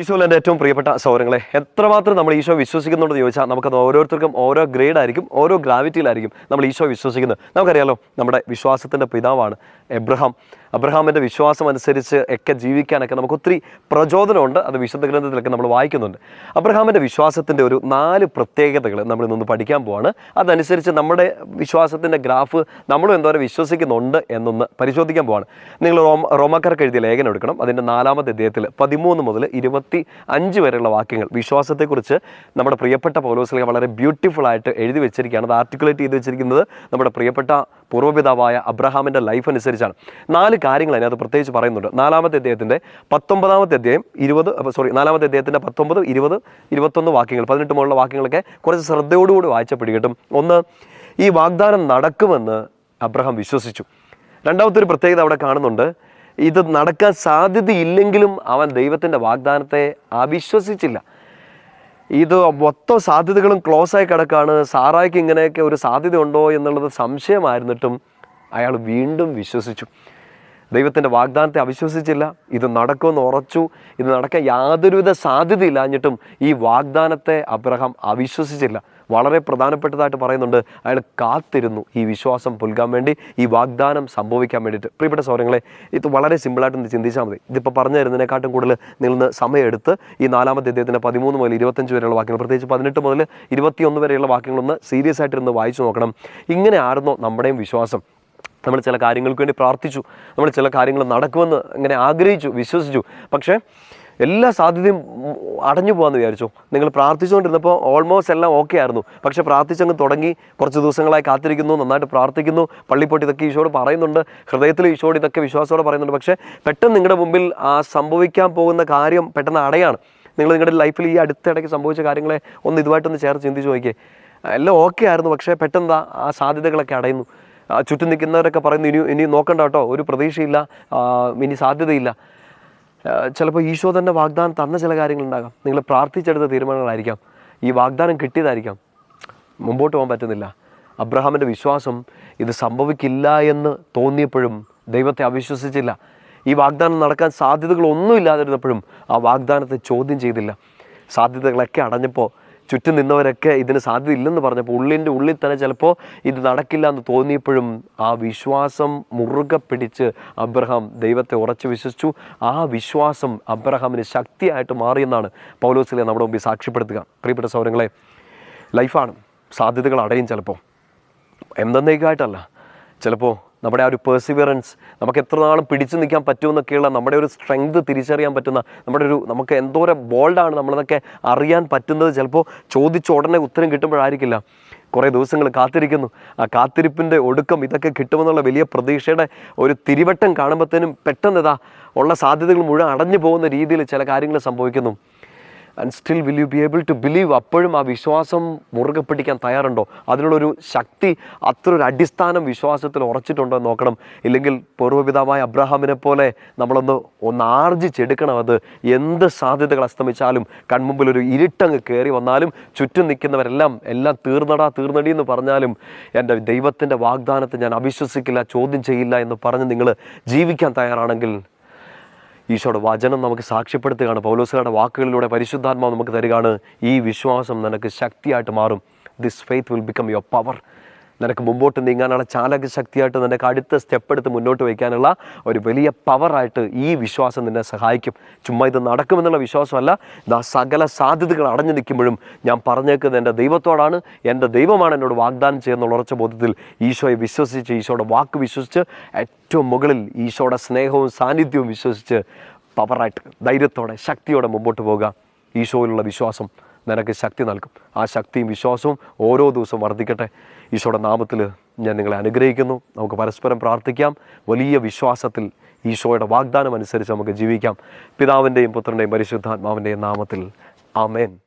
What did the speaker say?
ഈശോയിൽ എന്റെ ഏറ്റവും പ്രിയപ്പെട്ട സൗരങ്ങളെ എത്രമാത്രം നമ്മൾ ഈശോ വിശ്വസിക്കുന്നുണ്ടെന്ന് ചോദിച്ചാൽ നമുക്കത് ഓരോരുത്തർക്കും ഓരോ ഗ്രേഡ് ആയിരിക്കും ഓരോ ഗ്രാവിറ്റിയിലായിരിക്കും നമ്മൾ ഈശോ വിശ്വസിക്കുന്നത്. നമുക്കറിയാലോ നമ്മുടെ വിശ്വാസത്തിന്റെ പിതാവാണ് എബ്രഹാം. അബ്രഹാമിന്റെ വിശ്വാസം അനുസരിച്ച് ഒക്കെ ജീവിക്കാനൊക്കെ നമുക്ക് ഒത്തിരി പ്രചോദനമുണ്ട്. അത് വിശുദ്ധ ഗ്രന്ഥത്തിലൊക്കെ നമ്മൾ വായിക്കുന്നുണ്ട്. അബ്രഹാമിന്റെ വിശ്വാസത്തിന്റെ ഒരു നാല് പ്രത്യേകതകൾ നമ്മൾ ഇന്നൊന്ന് പഠിക്കാൻ പോവാണ്. അതനുസരിച്ച് നമ്മുടെ വിശ്വാസത്തിന്റെ ഗ്രാഫ് നമ്മളും എന്തോരം വിശ്വസിക്കുന്നുണ്ട് എന്നൊന്ന് പരിശോധിക്കാൻ പോവാണ്. നിങ്ങൾ റോമ റോമാക്കാർക്ക് എഴുതിയ ലേഖനം എടുക്കണം. അതിന്റെ നാലാമത്തെ അദ്ദേഹത്തിൽ പതിമൂന്ന് മുതൽ ഇരുപത്തി അഞ്ച് വരെയുള്ള വാക്യങ്ങൾ വിശ്വാസത്തെക്കുറിച്ച് നമ്മുടെ പ്രിയപ്പെട്ട പൗലോസിലേക്ക് വളരെ ബ്യൂട്ടിഫുൾ ആയിട്ട് എഴുതി വെച്ചിരിക്കുകയാണ്. അത് ആർട്ടിക്കുലേറ്റ് ചെയ്ത് വെച്ചിരിക്കുന്നത് നമ്മുടെ പ്രിയപ്പെട്ട പൂർവപിതാവായ അബ്രഹാമിന്റെ ലൈഫ് അനുസരിച്ചാണ്. നാല് കാര്യങ്ങൾ അതിനകത്ത് പ്രത്യേകിച്ച് പറയുന്നുണ്ട്. നാലാമത്തെ അദ്ദേഹത്തിന്റെ പത്തൊമ്പതാമത്തെ അധ്യായം ഇരുപത് സോറി നാലാമത്തെ അദ്ദേഹത്തിന്റെ പത്തൊമ്പത് ഇരുപത് ഇരുപത്തൊന്ന് വാക്യങ്ങൾ പതിനെട്ട് മുകളിലുള്ള വാക്യങ്ങളൊക്കെ കുറച്ച് ശ്രദ്ധയോടുകൂടി വായിച്ച പിടികിട്ടും ഒന്ന് ഈ വാഗ്ദാനം നടക്കുമെന്ന് അബ്രഹാം വിശ്വസിച്ചു. രണ്ടാമത്തെ ഒരു പ്രത്യേകത അവിടെ കാണുന്നുണ്ട്. ഇത് നടക്കാൻ സാധ്യതയില്ലെങ്കിലും അവൻ ദൈവത്തിന്റെ വാഗ്ദാനത്തെ അവിശ്വസിച്ചില്ല. ഇത് മൊത്തം സാധ്യതകളും ക്ലോസ് ആയി കിടക്കാണ്. സാറായിക്ക് ഇങ്ങനെയൊക്കെ ഒരു സാധ്യത ഉണ്ടോ എന്നുള്ളത് സംശയമായിരുന്നിട്ടും അയാൾ വീണ്ടും വിശ്വസിച്ചു. ദൈവത്തിന്റെ വാഗ്ദാനത്തെ അവിശ്വസിച്ചില്ല. ഇത് നടക്കുമെന്ന് ഉറച്ചു. ഇത് നടക്കാൻ യാതൊരുവിധ സാധ്യതയില്ലാഞ്ഞിട്ടും ഈ വാഗ്ദാനത്തെ അബ്രഹാം അവിശ്വസിച്ചില്ല. വളരെ പ്രധാനപ്പെട്ടതായിട്ട് പറയുന്നുണ്ട് അയാൾ കാത്തിരുന്നു ഈ വിശ്വാസം പുൽകാൻ വേണ്ടി ഈ വാഗ്ദാനം സംഭവിക്കാൻ വേണ്ടിയിട്ട്. പ്രിയപ്പെട്ട സൗരങ്ങളെ ഇത് വളരെ സിമ്പിളായിട്ടൊന്ന് ചിന്തിച്ചാൽ മതി. ഇതിപ്പോൾ പറഞ്ഞു തരുന്നതിനെക്കാട്ടും കൂടുതൽ നിങ്ങൾ സമയമെടുത്ത് ഈ നാലാമത്തെ അദ്ദേഹത്തിന്റെ പതിമൂന്ന് മുതൽ ഇരുപത്തഞ്ച് വരെയുള്ള വാക്യങ്ങൾ പ്രത്യേകിച്ച് പതിനെട്ട് മുതൽ ഇരുപത്തിയൊന്ന് വരെയുള്ള വാക്യങ്ങളൊന്ന് സീരിയസ് ആയിട്ടിരുന്ന് വായിച്ചു നോക്കണം. ഇങ്ങനെ ആയിരുന്നോ നമ്മുടെയും വിശ്വാസം? നമ്മൾ ചില കാര്യങ്ങൾക്ക് വേണ്ടി പ്രാർത്ഥിച്ചു നമ്മൾ ചില കാര്യങ്ങൾ നടക്കുമെന്ന് ഇങ്ങനെ ആഗ്രഹിച്ചു വിശ്വസിച്ചു. പക്ഷേ എല്ലാ സാധ്യതയും അടഞ്ഞു പോകാമെന്ന് വിചാരിച്ചു. നിങ്ങൾ പ്രാർത്ഥിച്ചുകൊണ്ടിരുന്നപ്പോൾ ഓൾമോസ്റ്റ് എല്ലാം ഓക്കെ ആയിരുന്നു. പക്ഷെ പ്രാർത്ഥിച്ചങ്ങ് തുടങ്ങി കുറച്ച് ദിവസങ്ങളായി കാത്തിരിക്കുന്നു നന്നായിട്ട് പ്രാർത്ഥിക്കുന്നു. പള്ളിപ്പോട്ട് ഇതൊക്കെ ഈശോട് പറയുന്നുണ്ട് ഹൃദയത്തിൽ ഈശോട് ഇതൊക്കെ വിശ്വാസത്തോടെ പറയുന്നുണ്ട്. പക്ഷേ പെട്ടെന്ന് നിങ്ങളുടെ മുമ്പിൽ ആ സംഭവിക്കാൻ പോകുന്ന കാര്യം പെട്ടെന്ന് അടയാണ്. നിങ്ങൾ നിങ്ങളുടെ ലൈഫിൽ ഈ അടുത്തിടയ്ക്ക് സംഭവിച്ച കാര്യങ്ങളെ ഒന്ന് ഇതുമായിട്ടൊന്ന് ചേർത്ത് ചിന്തിച്ച് നോക്കിയേ. എല്ലാം ഓക്കെ ആയിരുന്നു പക്ഷേ പെട്ടെന്ന് ആ സാധ്യതകളൊക്കെ അടയുന്നു. ചുറ്റും നിൽക്കുന്നവരൊക്കെ പറയുന്നു ഇനി ഇനി നോക്കണ്ട കേട്ടോ ഒരു പ്രതീക്ഷയില്ല ഇനി സാധ്യതയില്ല. ചിലപ്പോൾ ഈശോ തന്നെ വാഗ്ദാനം തന്ന ചില കാര്യങ്ങളുണ്ടാകാം. നിങ്ങൾ പ്രാർത്ഥിച്ചെടുത്ത തീരുമാനങ്ങളായിരിക്കാം. ഈ വാഗ്ദാനം കിട്ടിയതായിരിക്കാം. മുമ്പോട്ട് പോകാൻ പറ്റുന്നില്ല. അബ്രഹാമിന്റെ വിശ്വാസം ഇത് സംഭവിക്കില്ല എന്ന് തോന്നിയപ്പോഴും ദൈവത്തെ അവിശ്വസിച്ചില്ല. ഈ വാഗ്ദാനം നടക്കാൻ സാധ്യതകളൊന്നും ഇല്ലാതിരുന്നപ്പോഴും ആ വാഗ്ദാനത്തെ ചോദ്യം ചെയ്തില്ല. സാധ്യതകളൊക്കെ അടഞ്ഞപ്പോൾ ചുറ്റും നിന്നവരൊക്കെ ഇതിന് സാധ്യത ഇല്ലെന്ന് പറഞ്ഞപ്പോൾ ഉള്ളിന്റെ ഉള്ളിൽ തന്നെ ചിലപ്പോൾ ഇത് നടക്കില്ല എന്ന് തോന്നിയപ്പോഴും ആ വിശ്വാസം മുറുകെ പിടിച്ച് അബ്രഹാം ദൈവത്തെ ഉറച്ചു വിശ്വസിച്ചു. ആ വിശ്വാസം അബ്രഹാമിന് ശക്തിയായിട്ട് മാറിയെന്നാണ് പൗലോസിലെ നമ്മുടെ മുമ്പിൽ സാക്ഷ്യപ്പെടുത്തുക. പ്രിയപ്പെട്ട സൗരങ്ങളെ ലൈഫാണ് സാധ്യതകൾ അടയും ചിലപ്പോൾ. എന്തെന്നേക്കായിട്ടല്ല. ചിലപ്പോൾ നമ്മുടെ ആ ഒരു പേഴ്സിവിയറൻസ് നമുക്ക് എത്ര നാളും പിടിച്ചു നിൽക്കാൻ പറ്റുമെന്നൊക്കെയുള്ള നമ്മുടെ ഒരു സ്ട്രെങ്ത് തിരിച്ചറിയാൻ പറ്റുന്ന നമ്മുടെ ഒരു നമുക്ക് എന്തോരം ബോൾഡാണ് നമ്മളതൊക്കെ അറിയാൻ പറ്റുന്നത് ചിലപ്പോൾ ചോദിച്ച ഉടനെ ഉത്തരം കിട്ടുമ്പോഴായിരിക്കില്ല. കുറേ ദിവസങ്ങൾ കാത്തിരിക്കുന്നു. ആ കാത്തിരിപ്പിന്റെ ഒടുക്കം ഇതൊക്കെ കിട്ടുമെന്നുള്ള വലിയ പ്രതീക്ഷയുടെ ഒരു തിരിവട്ടം കാണുമ്പോഴത്തേനും പെട്ടെന്ന് ഇതാ ഉള്ള സാധ്യതകൾ മുഴുവൻ അടഞ്ഞു പോകുന്ന രീതിയിൽ ചില കാര്യങ്ങൾ സംഭവിക്കുന്നു. And still will you be able to believe അപ്പോഴും ആ വിശ്വാസം മുറുകെ പിടിക്കാൻ തയ്യാറുണ്ടോ? അതിനുള്ളൊരു ശക്തി അത്ര ഒരു അടിസ്ഥാനം വിശ്വാസത്തിൽ ഉറച്ചിട്ടുണ്ടോ എന്ന് നോക്കണം. ഇല്ലെങ്കിൽ പൂർവപിതാവായ അബ്രഹാമിനെ പോലെ നമ്മളൊന്ന് ഒന്ന് ആർജിച്ചെടുക്കണം അത്. എന്ത് സാധ്യതകൾ അസ്തമിച്ചാലും കൺമുമ്പിൽ ഒരു ഇരുട്ടങ്ങ് കയറി വന്നാലും ചുറ്റും നിൽക്കുന്നവരെല്ലാം എല്ലാം തീർന്നടാ തീർന്നടി എന്ന് പറഞ്ഞാലും എന്റെ ദൈവത്തിന്റെ വാഗ്ദാനത്തെ ഞാൻ അവിശ്വസിക്കില്ല ചോദ്യം ചെയ്യില്ല എന്ന് പറഞ്ഞ് നിങ്ങൾ ജീവിക്കാൻ തയ്യാറാണെങ്കിൽ ഈശോയുടെ വചനം നമുക്ക് സാക്ഷ്യപ്പെടുത്തുകയാണ്. പൗലോസുകാരുടെ വാക്കുകളിലൂടെ പരിശുദ്ധാത്മാവ് നമുക്ക് തരികയാണ്. ഈ വിശ്വാസം നിനക്ക് ശക്തിയായിട്ട് മാറും. This faith will become your power നിനക്ക് മുമ്പോട്ട് നീങ്ങാനുള്ള ചാലക ശക്തിയായിട്ട് നിനക്ക് അടുത്ത സ്റ്റെപ്പ് എടുത്ത് മുന്നോട്ട് വയ്ക്കാനുള്ള ഒരു വലിയ പവറായിട്ട് ഈ വിശ്വാസം നിന്നെ സഹായിക്കും. ചുമ്മാ ഇത് നടക്കുമെന്നുള്ള വിശ്വാസമല്ല. ഇതാ സകല സാധ്യതകൾ അടഞ്ഞു നിൽക്കുമ്പോഴും ഞാൻ പറഞ്ഞേക്കുന്നത് എന്റെ ദൈവത്തോടാണ്. എന്റെ ദൈവമാണ് എന്നോട് വാഗ്ദാനം ചെയ്യുന്നുള്ള ഉറച്ച ബോധത്തിൽ ഈശോയെ വിശ്വസിച്ച് ഈശോയുടെ വാക്ക് വിശ്വസിച്ച് ഏറ്റവും മുകളിൽ ഈശോയുടെ സ്നേഹവും സാന്നിധ്യവും വിശ്വസിച്ച് പവറായിട്ട് ധൈര്യത്തോടെ ശക്തിയോടെ മുമ്പോട്ട് പോകുക ഈശോയിലുള്ള വിശ്വാസം നിനക്ക് ശക്തി നൽകും. ആ ശക്തിയും വിശ്വാസവും ഓരോ ദിവസവും വർദ്ധിക്കട്ടെ. ഈശോയുടെ നാമത്തിൽ ഞാൻ നിങ്ങളെ അനുഗ്രഹിക്കുന്നു. നമുക്ക് പരസ്പരം പ്രാർത്ഥിക്കാം. വലിയ വിശ്വാസത്തിൽ ഈശോയുടെ വാഗ്ദാനം അനുസരിച്ച് നമുക്ക് ജീവിക്കാം. പിതാവിന്റെയും പുത്രന്റെയും പരിശുദ്ധാത്മാവിന്റെയും നാമത്തിൽ. ആമേൻ.